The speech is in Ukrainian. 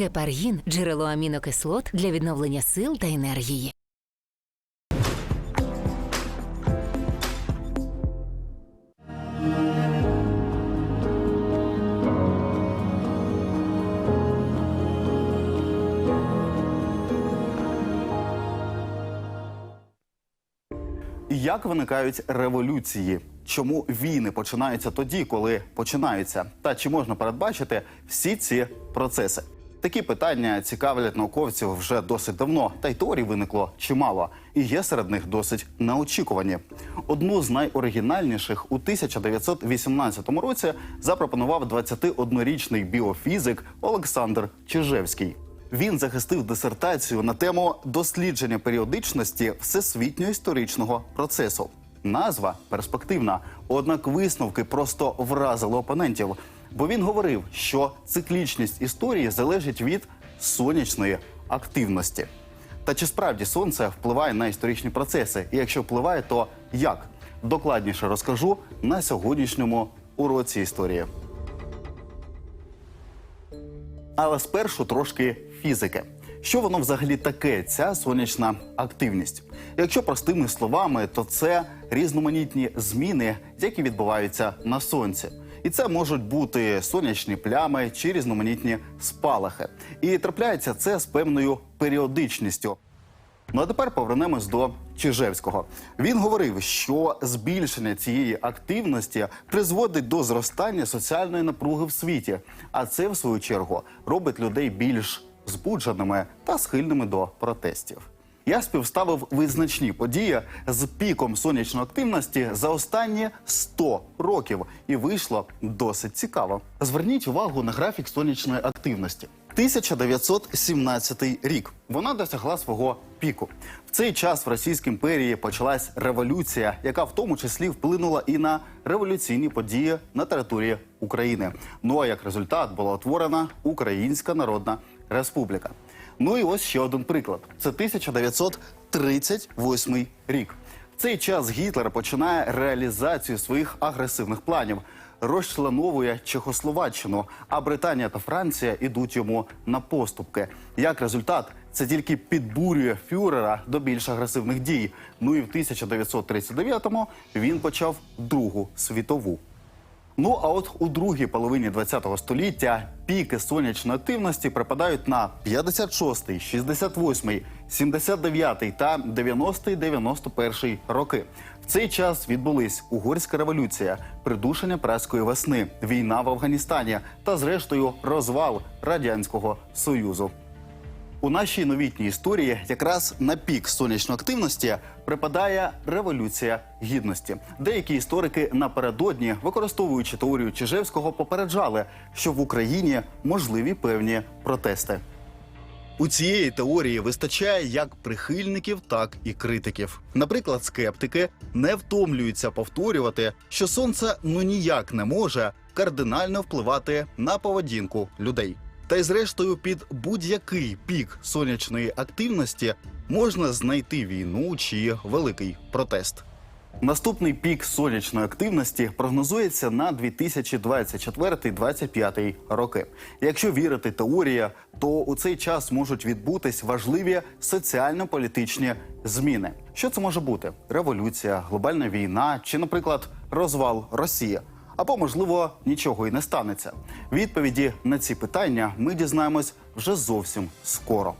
Гепаргін джерело амінокислот для відновлення сил та енергії. Як виникають революції? Чому війни починаються тоді, коли починаються? Та чи можна передбачити всі ці процеси? Такі питання цікавлять науковців вже досить давно, та й теорій виникло чимало, і є серед них досить неочікувані. Одну з найоригінальніших у 1918 році запропонував 21-річний біофізик Олександр Чижевський. Він захистив дисертацію на тему дослідження періодичності всесвітньо історичного процесу. Назва перспективна, однак висновки просто вразили опонентів. Бо він говорив, що циклічність історії залежить від сонячної активності. Та чи справді сонце впливає на історичні процеси? І якщо впливає, то як? Докладніше розкажу на сьогоднішньому уроці історії. Але спершу трошки фізики. Що воно взагалі таке, ця сонячна активність? Якщо простими словами, то це різноманітні зміни, які відбуваються на сонці. І це можуть бути сонячні плями чи різноманітні спалахи. І трапляється це з певною періодичністю. Ну а тепер повернемось до Чижевського. Він говорив, що збільшення цієї активності призводить до зростання соціальної напруги в світі, а це, в свою чергу, робить людей більш збудженими та схильними до протестів. Я співставив визначні події з піком сонячної активності за останні 100 років, і вийшло досить цікаво. Зверніть увагу на графік сонячної активності. 1917 рік вона досягла свого піку. В цей час в Російській імперії почалась революція, яка в тому числі вплинула і на революційні події на території України. Ну а як результат була утворена Українська Народна Республіка. Ну і ось ще один приклад: це 1938 рік. В цей час Гітлер починає реалізацію своїх агресивних планів, розчленовує Чехословаччину, а Британія та Франція ідуть йому на поступки. Як результат, це тільки підбурює фюрера до більш агресивних дій. Ну і в 1939-му він почав Другу світову. Ну а от у другій половині ХХ століття піки сонячної активності припадають на 56, 68, 79 та 90 91 роки. В цей час відбулись угорська революція, придушення праської весни, війна в Афганістані та, зрештою, розвал радянського союзу. У нашій новітній історії якраз на пік сонячної активності припадає революція гідності. Деякі історики напередодні, використовуючи теорію Чижевського, попереджали, що в Україні можливі певні протести. У цієї теорії вистачає як прихильників, так і критиків. Наприклад, скептики не втомлюються повторювати, що сонце ну ніяк не може кардинально впливати на поведінку людей. Та й зрештою, під будь-який пік сонячної активності можна знайти війну чи великий протест. Наступний пік сонячної активності прогнозується на 2024-2025 роки. Якщо вірити теорії, то у цей час можуть відбутись важливі соціально-політичні зміни. Що це може бути? Революція, глобальна війна чи, наприклад, розвал Росії. Або, можливо, нічого і не станеться. Відповіді на ці питання ми дізнаємось вже зовсім скоро.